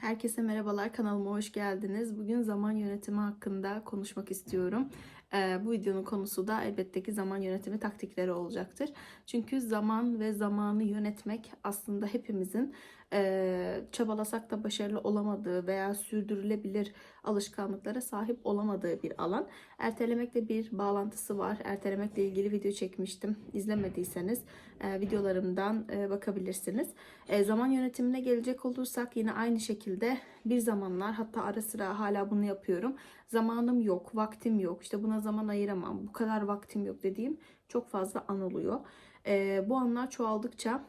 Herkese merhabalar, kanalıma hoş geldiniz. Bugün zaman yönetimi hakkında konuşmak istiyorum. Ee, bu videonun konusu da elbette ki zaman yönetimi taktikleri olacaktır. Çünkü zaman ve zamanı yönetmek aslında hepimizin e, çabalasak da başarılı olamadığı veya sürdürülebilir alışkanlıklara sahip olamadığı bir alan. Ertelemekle bir bağlantısı var. Ertelemekle ilgili video çekmiştim. İzlemediyseniz e, videolarımdan e, bakabilirsiniz. E, zaman yönetimine gelecek olursak yine aynı şekilde bir zamanlar hatta ara sıra hala bunu yapıyorum. Zamanım yok, vaktim yok, işte buna zaman ayıramam, bu kadar vaktim yok dediğim çok fazla an oluyor. E, bu anlar çoğaldıkça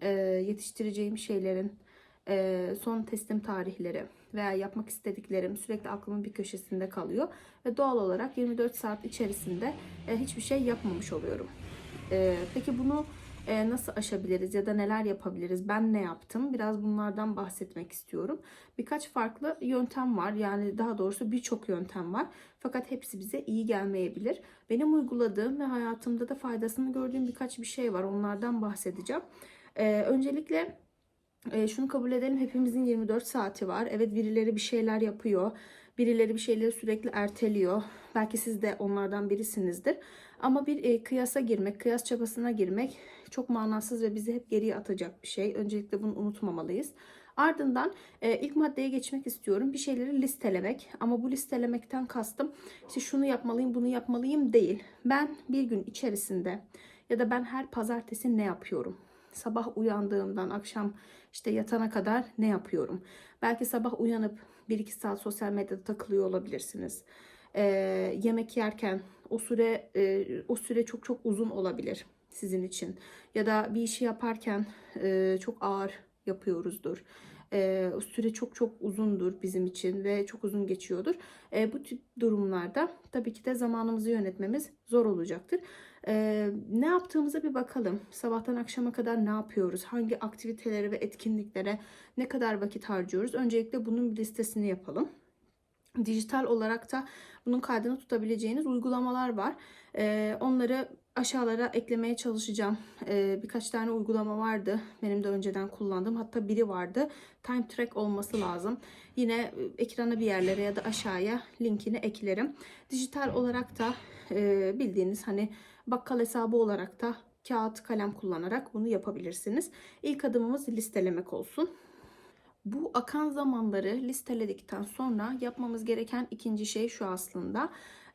e, yetiştireceğim şeylerin e, son teslim tarihleri veya yapmak istediklerim sürekli aklımın bir köşesinde kalıyor. Ve doğal olarak 24 saat içerisinde e, hiçbir şey yapmamış oluyorum. E, peki bunu e, nasıl aşabiliriz ya da neler yapabiliriz? Ben ne yaptım? Biraz bunlardan bahsetmek istiyorum. Birkaç farklı yöntem var. Yani daha doğrusu birçok yöntem var. Fakat hepsi bize iyi gelmeyebilir. Benim uyguladığım ve hayatımda da faydasını gördüğüm birkaç bir şey var. Onlardan bahsedeceğim. E, öncelikle e, şunu kabul edelim hepimizin 24 saati var. Evet birileri bir şeyler yapıyor. Birileri bir şeyleri sürekli erteliyor. Belki siz de onlardan birisinizdir. Ama bir e, kıyasa girmek, kıyas çabasına girmek çok manasız ve bizi hep geriye atacak bir şey. Öncelikle bunu unutmamalıyız. Ardından e, ilk maddeye geçmek istiyorum. Bir şeyleri listelemek. Ama bu listelemekten kastım işte şunu yapmalıyım, bunu yapmalıyım değil. Ben bir gün içerisinde ya da ben her pazartesi ne yapıyorum? Sabah uyandığımdan akşam işte yatana kadar ne yapıyorum? Belki sabah uyanıp 1-2 saat sosyal medyada takılıyor olabilirsiniz. Ee, yemek yerken o süre e, o süre çok çok uzun olabilir sizin için. Ya da bir işi yaparken e, çok ağır yapıyoruzdur. E, süre çok çok uzundur bizim için ve çok uzun geçiyordur. E, bu tip durumlarda tabii ki de zamanımızı yönetmemiz zor olacaktır. E, ne yaptığımıza bir bakalım. Sabahtan akşama kadar ne yapıyoruz? Hangi aktivitelere ve etkinliklere ne kadar vakit harcıyoruz? Öncelikle bunun bir listesini yapalım. Dijital olarak da bunun kaydını tutabileceğiniz uygulamalar var. Ee, onları aşağılara eklemeye çalışacağım. Ee, birkaç tane uygulama vardı. Benim de önceden kullandığım. Hatta biri vardı. Time Track olması lazım. Yine e, ekrana bir yerlere ya da aşağıya linkini eklerim. Dijital olarak da e, bildiğiniz hani bakkal hesabı olarak da kağıt kalem kullanarak bunu yapabilirsiniz. İlk adımımız listelemek olsun. Bu akan zamanları listeledikten sonra yapmamız gereken ikinci şey şu aslında.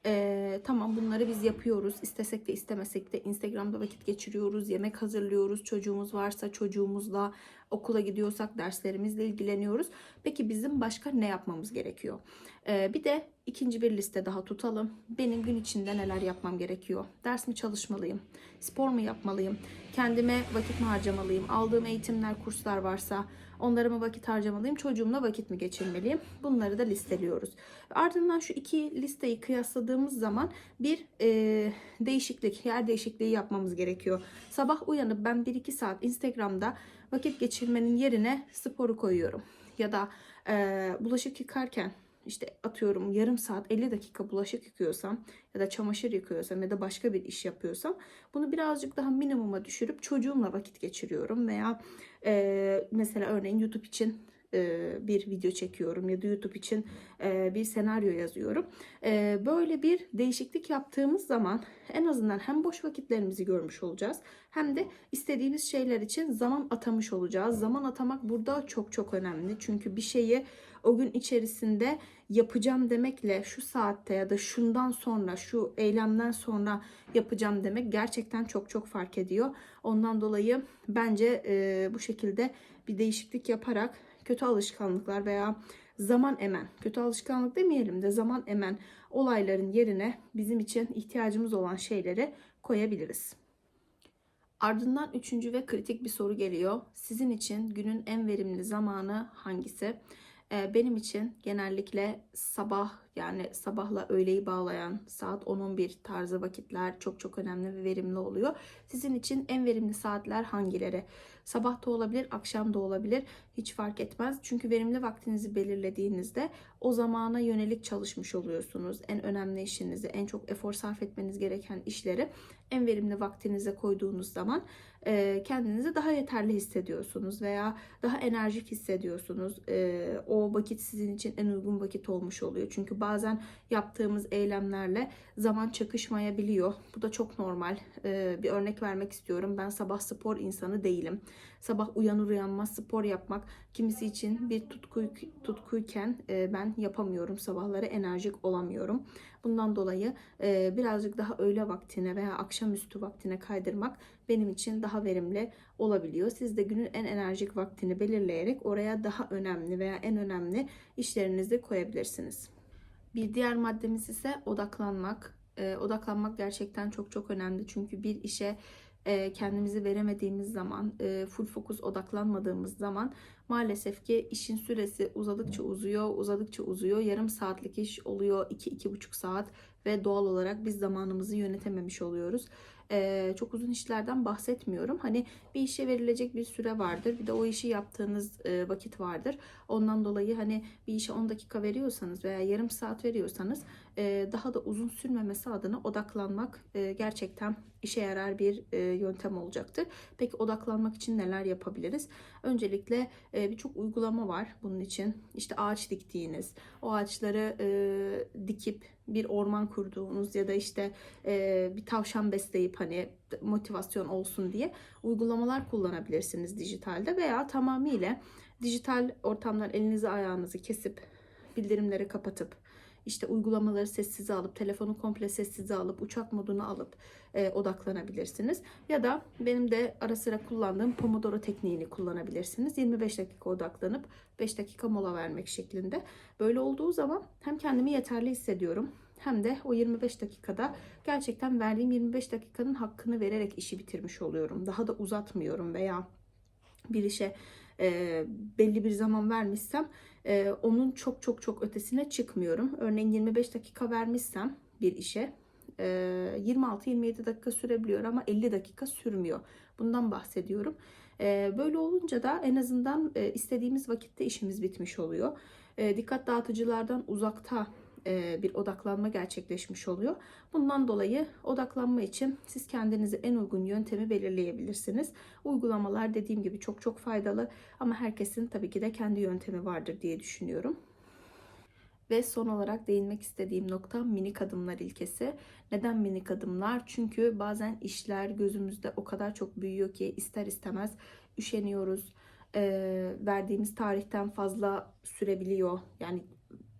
Ee, tamam bunları biz yapıyoruz. İstesek de istemesek de Instagram'da vakit geçiriyoruz. Yemek hazırlıyoruz. Çocuğumuz varsa çocuğumuzla okula gidiyorsak derslerimizle ilgileniyoruz. Peki bizim başka ne yapmamız gerekiyor? Ee, bir de ikinci bir liste daha tutalım. Benim gün içinde neler yapmam gerekiyor? Ders mi çalışmalıyım? Spor mu yapmalıyım? Kendime vakit mi harcamalıyım? Aldığım eğitimler, kurslar varsa onlara mı vakit harcamalıyım? Çocuğumla vakit mi geçirmeliyim? Bunları da listeliyoruz. Ardından şu iki listeyi kıyasladığımız zaman bir e, değişiklik, yer değişikliği yapmamız gerekiyor. Sabah uyanıp ben 1-2 saat Instagram'da vakit geçirmenin yerine sporu koyuyorum. Ya da e, bulaşık yıkarken işte atıyorum yarım saat 50 dakika bulaşık yıkıyorsam ya da çamaşır yıkıyorsam ya da başka bir iş yapıyorsam bunu birazcık daha minimuma düşürüp çocuğumla vakit geçiriyorum veya e, mesela örneğin YouTube için bir video çekiyorum ya da YouTube için bir senaryo yazıyorum. Böyle bir değişiklik yaptığımız zaman en azından hem boş vakitlerimizi görmüş olacağız hem de istediğimiz şeyler için zaman atamış olacağız. Zaman atamak burada çok çok önemli. Çünkü bir şeyi o gün içerisinde yapacağım demekle şu saatte ya da şundan sonra şu eylemden sonra yapacağım demek gerçekten çok çok fark ediyor. Ondan dolayı bence e, bu şekilde bir değişiklik yaparak kötü alışkanlıklar veya zaman emen, kötü alışkanlık demeyelim de zaman emen olayların yerine bizim için ihtiyacımız olan şeyleri koyabiliriz. Ardından üçüncü ve kritik bir soru geliyor. Sizin için günün en verimli zamanı hangisi? Benim için genellikle sabah yani sabahla öğleyi bağlayan saat 10-11 tarzı vakitler çok çok önemli ve verimli oluyor. Sizin için en verimli saatler hangileri? Sabah da olabilir, akşam da olabilir. Hiç fark etmez. Çünkü verimli vaktinizi belirlediğinizde o zamana yönelik çalışmış oluyorsunuz. En önemli işinizi, en çok efor sarf etmeniz gereken işleri en verimli vaktinize koyduğunuz zaman e, kendinizi daha yeterli hissediyorsunuz veya daha enerjik hissediyorsunuz. E, o vakit sizin için en uygun vakit olmuş oluyor. Çünkü bazen yaptığımız eylemlerle zaman çakışmayabiliyor. Bu da çok normal. E, bir örnek vermek istiyorum. Ben sabah spor insanı değilim. Sabah uyanır uyanmaz spor yapmak kimisi için bir tutku, tutkuyken e, ben yapamıyorum. Sabahları enerjik olamıyorum. Bundan dolayı e, birazcık daha öğle vaktine veya akşamüstü vaktine kaydırmak benim için daha verimli olabiliyor. Siz de günün en enerjik vaktini belirleyerek oraya daha önemli veya en önemli işlerinizi koyabilirsiniz. Bir diğer maddemiz ise odaklanmak. E, odaklanmak gerçekten çok çok önemli. Çünkü bir işe e, kendimizi veremediğimiz zaman, e, full fokus odaklanmadığımız zaman maalesef ki işin süresi uzadıkça uzuyor, uzadıkça uzuyor. Yarım saatlik iş oluyor 2-2,5 saat ve doğal olarak biz zamanımızı yönetememiş oluyoruz. Ee, çok uzun işlerden bahsetmiyorum. Hani bir işe verilecek bir süre vardır. Bir de o işi yaptığınız e, vakit vardır. Ondan dolayı hani bir işe 10 dakika veriyorsanız veya yarım saat veriyorsanız daha da uzun sürmemesi adına odaklanmak e, gerçekten işe yarar bir e, yöntem olacaktır. Peki odaklanmak için neler yapabiliriz? Öncelikle e, birçok uygulama var bunun için. İşte ağaç diktiğiniz, o ağaçları dikip bir orman kurduğunuz ya da işte bir tavşan besleyip hani motivasyon olsun diye uygulamalar kullanabilirsiniz dijitalde veya tamamıyla dijital ortamdan elinizi ayağınızı kesip bildirimleri kapatıp işte uygulamaları sessize alıp telefonu komple sessize alıp uçak modunu alıp e, odaklanabilirsiniz. Ya da benim de ara sıra kullandığım Pomodoro tekniğini kullanabilirsiniz. 25 dakika odaklanıp 5 dakika mola vermek şeklinde. Böyle olduğu zaman hem kendimi yeterli hissediyorum hem de o 25 dakikada gerçekten verdiğim 25 dakikanın hakkını vererek işi bitirmiş oluyorum. Daha da uzatmıyorum veya bir işe e, belli bir zaman vermişsem e, onun çok çok çok ötesine çıkmıyorum. Örneğin 25 dakika vermişsem bir işe e, 26-27 dakika sürebiliyor ama 50 dakika sürmüyor. Bundan bahsediyorum. E, böyle olunca da en azından e, istediğimiz vakitte işimiz bitmiş oluyor. E, dikkat dağıtıcılardan uzakta e, bir odaklanma gerçekleşmiş oluyor. Bundan dolayı odaklanma için siz kendinize en uygun yöntemi belirleyebilirsiniz. Uygulamalar dediğim gibi çok çok faydalı ama herkesin tabii ki de kendi yöntemi vardır diye düşünüyorum. Ve son olarak değinmek istediğim nokta minik adımlar ilkesi. Neden minik adımlar? Çünkü bazen işler gözümüzde o kadar çok büyüyor ki ister istemez üşeniyoruz. E, verdiğimiz tarihten fazla sürebiliyor. Yani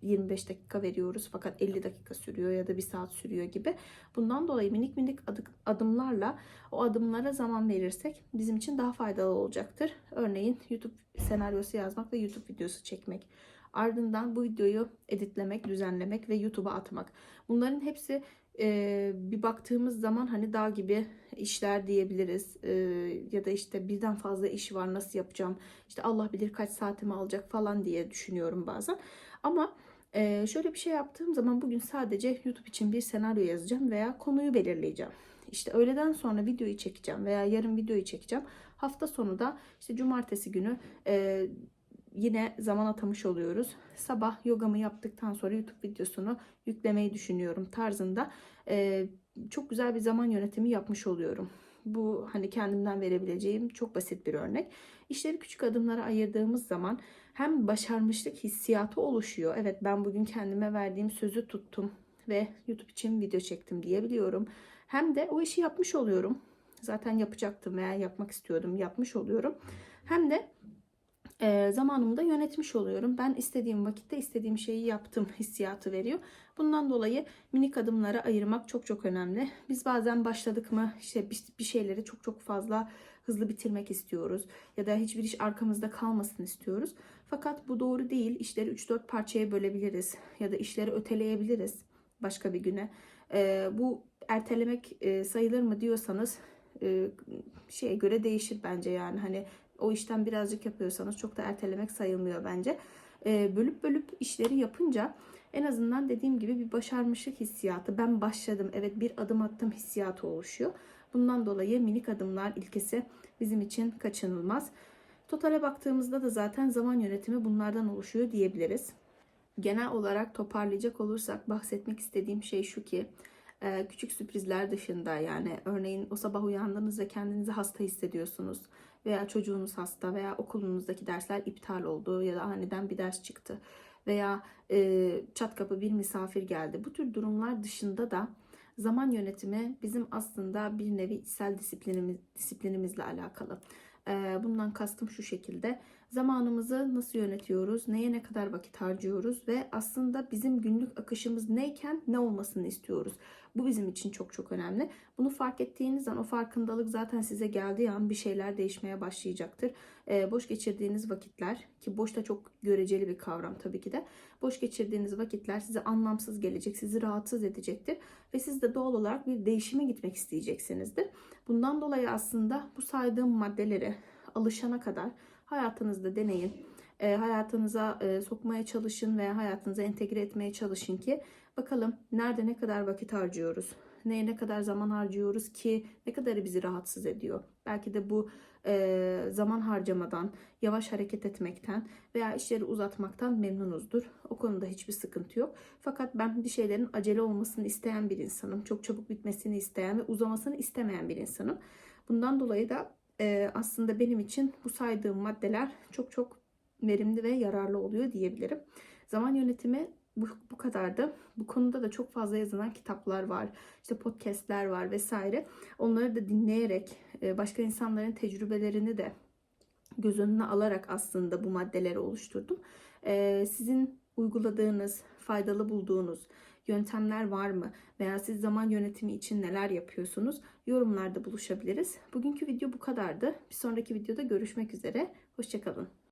25 dakika veriyoruz fakat 50 dakika sürüyor ya da bir saat sürüyor gibi. Bundan dolayı minik minik adımlarla o adımlara zaman verirsek bizim için daha faydalı olacaktır. Örneğin YouTube senaryosu yazmak ve YouTube videosu çekmek. Ardından bu videoyu editlemek, düzenlemek ve YouTube'a atmak. Bunların hepsi e, bir baktığımız zaman hani dağ gibi işler diyebiliriz. E, ya da işte birden fazla iş var nasıl yapacağım? İşte Allah bilir kaç saatimi alacak falan diye düşünüyorum bazen. Ama ee, şöyle bir şey yaptığım zaman bugün sadece YouTube için bir senaryo yazacağım veya konuyu belirleyeceğim. İşte öğleden sonra videoyu çekeceğim veya yarın videoyu çekeceğim. Hafta sonu da işte cumartesi günü e, yine zaman atamış oluyoruz. Sabah yogamı yaptıktan sonra YouTube videosunu yüklemeyi düşünüyorum tarzında e, çok güzel bir zaman yönetimi yapmış oluyorum. Bu hani kendimden verebileceğim çok basit bir örnek. İşleri küçük adımlara ayırdığımız zaman hem başarmışlık hissiyatı oluşuyor. Evet ben bugün kendime verdiğim sözü tuttum ve YouTube için video çektim diyebiliyorum. Hem de o işi yapmış oluyorum. Zaten yapacaktım veya yapmak istiyordum, yapmış oluyorum. Hem de e, zamanımı da yönetmiş oluyorum. Ben istediğim vakitte istediğim şeyi yaptım hissiyatı veriyor. Bundan dolayı minik adımlara ayırmak çok çok önemli. Biz bazen başladık mı işte bir şeyleri çok çok fazla hızlı bitirmek istiyoruz ya da hiçbir iş arkamızda kalmasın istiyoruz. Fakat bu doğru değil. İşleri 3-4 parçaya bölebiliriz ya da işleri öteleyebiliriz başka bir güne. E, bu ertelemek e, sayılır mı diyorsanız şeye göre değişir bence yani hani o işten birazcık yapıyorsanız çok da ertelemek sayılmıyor bence. Ee, bölüp bölüp işleri yapınca en azından dediğim gibi bir başarmışlık hissiyatı. Ben başladım, evet bir adım attım hissiyatı oluşuyor. Bundan dolayı minik adımlar ilkesi bizim için kaçınılmaz. Totale baktığımızda da zaten zaman yönetimi bunlardan oluşuyor diyebiliriz. Genel olarak toparlayacak olursak bahsetmek istediğim şey şu ki e, küçük sürprizler dışında yani örneğin o sabah uyandınız ve kendinizi hasta hissediyorsunuz veya çocuğunuz hasta veya okulunuzdaki dersler iptal oldu ya da aniden bir ders çıktı veya e, çat kapı bir misafir geldi. Bu tür durumlar dışında da zaman yönetimi bizim aslında bir nevi içsel disiplinimiz, disiplinimizle alakalı. E, bundan kastım şu şekilde. Zamanımızı nasıl yönetiyoruz, neye ne kadar vakit harcıyoruz ve aslında bizim günlük akışımız neyken ne olmasını istiyoruz. Bu bizim için çok çok önemli. Bunu fark ettiğiniz an o farkındalık zaten size geldiği an bir şeyler değişmeye başlayacaktır. Ee, boş geçirdiğiniz vakitler ki boş da çok göreceli bir kavram tabii ki de. Boş geçirdiğiniz vakitler size anlamsız gelecek, sizi rahatsız edecektir ve siz de doğal olarak bir değişime gitmek isteyeceksinizdir. Bundan dolayı aslında bu saydığım maddeleri alışana kadar hayatınızda deneyin. E, hayatınıza e, sokmaya çalışın veya hayatınıza entegre etmeye çalışın ki bakalım nerede ne kadar vakit harcıyoruz. Neye ne kadar zaman harcıyoruz ki ne kadarı bizi rahatsız ediyor. Belki de bu e, zaman harcamadan, yavaş hareket etmekten veya işleri uzatmaktan memnunuzdur. O konuda hiçbir sıkıntı yok. Fakat ben bir şeylerin acele olmasını isteyen bir insanım. Çok çabuk bitmesini isteyen ve uzamasını istemeyen bir insanım. Bundan dolayı da e, aslında benim için bu saydığım maddeler çok çok verimli ve yararlı oluyor diyebilirim. Zaman yönetimi bu, bu kadardı. Bu konuda da çok fazla yazılan kitaplar var. İşte podcastler var vesaire. Onları da dinleyerek e, başka insanların tecrübelerini de göz önüne alarak aslında bu maddeleri oluşturdum. E, sizin uyguladığınız, faydalı bulduğunuz yöntemler var mı? Veya siz zaman yönetimi için neler yapıyorsunuz? Yorumlarda buluşabiliriz. Bugünkü video bu kadardı. Bir sonraki videoda görüşmek üzere. Hoşçakalın.